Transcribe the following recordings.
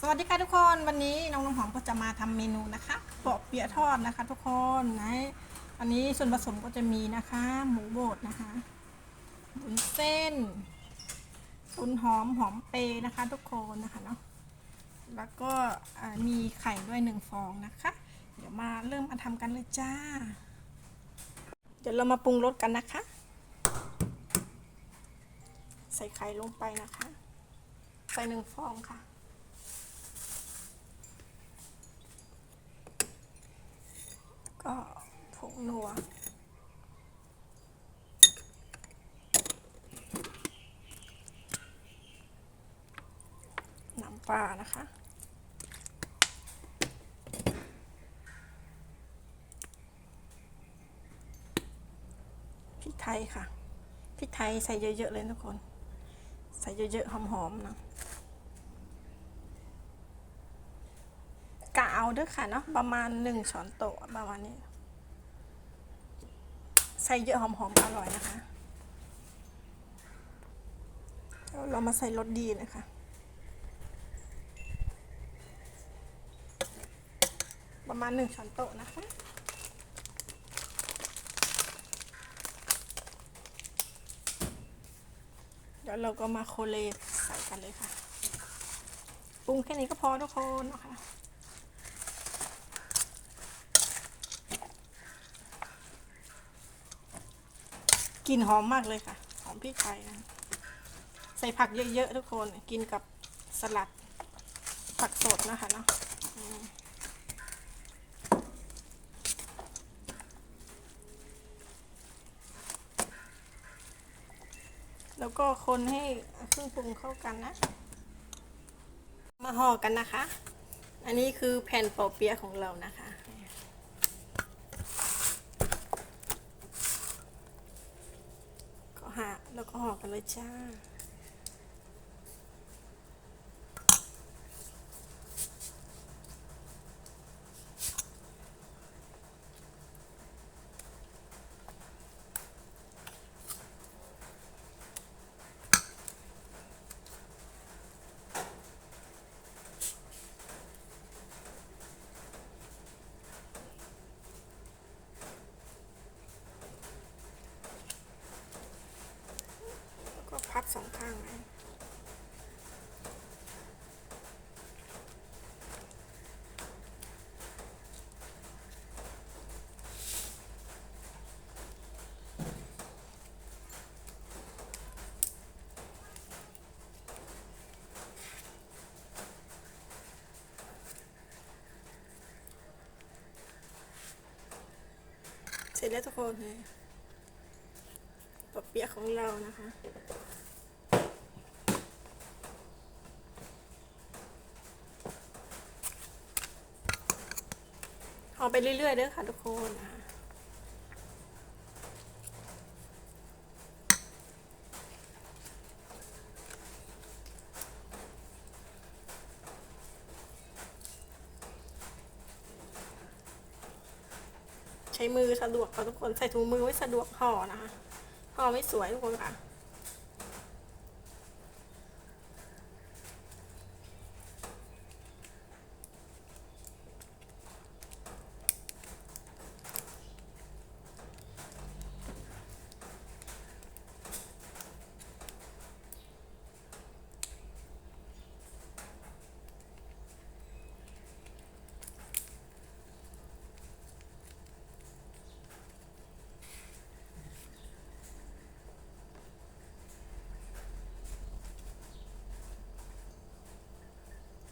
สวัสดีค่ะทุกคนวันนี้น้องน้ำหอมก็จะมาทำเมนูนะคะปอกเปียะทอดนะคะ ทุกคนนะอันนี้ส่วนผสมก็จะมีนะคะ หมูบดนะคะบุนเส้นตุนหอมหอมเปย์นะคะ ทุกคนนะคะเนาะแล้วก็มีไข่ด้วยหนึ่งฟองนะคะ เดี๋ยวมาเริ่มมาทำกันเลยจ้า เดี๋ยวเรามาปรุงรสกันนะคะ ใส่ไข่ลงไปนะคะ ใส่หนึ่งฟองค่ะ ก็ผงนัวน้ำปลานะคะพริกไทยค่ะพริกไทยใส่เยอะๆเลยทุกคน ใส่เยอะๆหอมๆนะกะเอาเด้วยค่ะเนาะประมาณหนึ่งช้อนโต๊ะประมาณนี้ ใส่เยอะหอมๆอร่อยนะคะแล้วเรามาใส่รสดีเลยค่ะประมาณหนึ่งช้อนโต๊ะนะคะ เดี๋ยวเราก็มาโคเลใส่กันเลยค่ะ ปรุงแค่นี้ก็พอทุกคนนะคะ กลิ่นหอมมากเลยค่ะ หอมพริกไทยนะใส่ผักเยอะๆทุกคนกินกับสลัด ผักสดนะคะเนาะแล้วก็คนให้เครื่องปรุงเข้ากันนะ มาห่อกันนะคะ อันนี้คือแผ่นปอเปี๊ยะของเรานะคะ ก็ หะแล้วก็ห่อกันเลยจ้า สองข้างนะเสร็จแล้วทุกคนเลยปอเปียะของเรานะคะ เอาไปเรื่อยๆเด้อค่ะทุกคนนะคะใช้มือสะดวกค่ะทุกคนใส่ถุงมือไว้สะดวกห่อนะคะห่อไม่สวยทุกคนค่ะ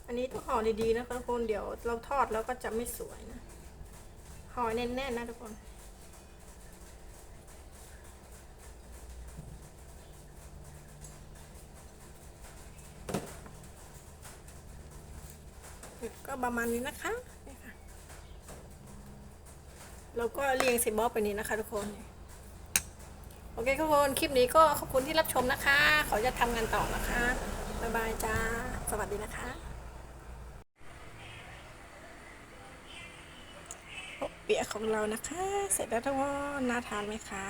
อันนี้ต้องห่อดีๆนะคะทุกคนเดี๋ยวเราทอดแล้วก็จะไม่สวยนะห่อแน่นๆนะทุกคนก็ประมาณนี้นะคะนี่ค่ะแล้วก็เรียงใส่บล็อกไปนี้นะคะทุกคน โอเคทุกคน คลิปนี้ก็ขอบคุณที่รับชมนะคะ ขอจะทำงานต่อนะคะ บ๊ายบายจ้า สวัสดีนะคะ เปียกของเรานะคะ เสร็จแล้วทุกคนน่าทานไหมคะ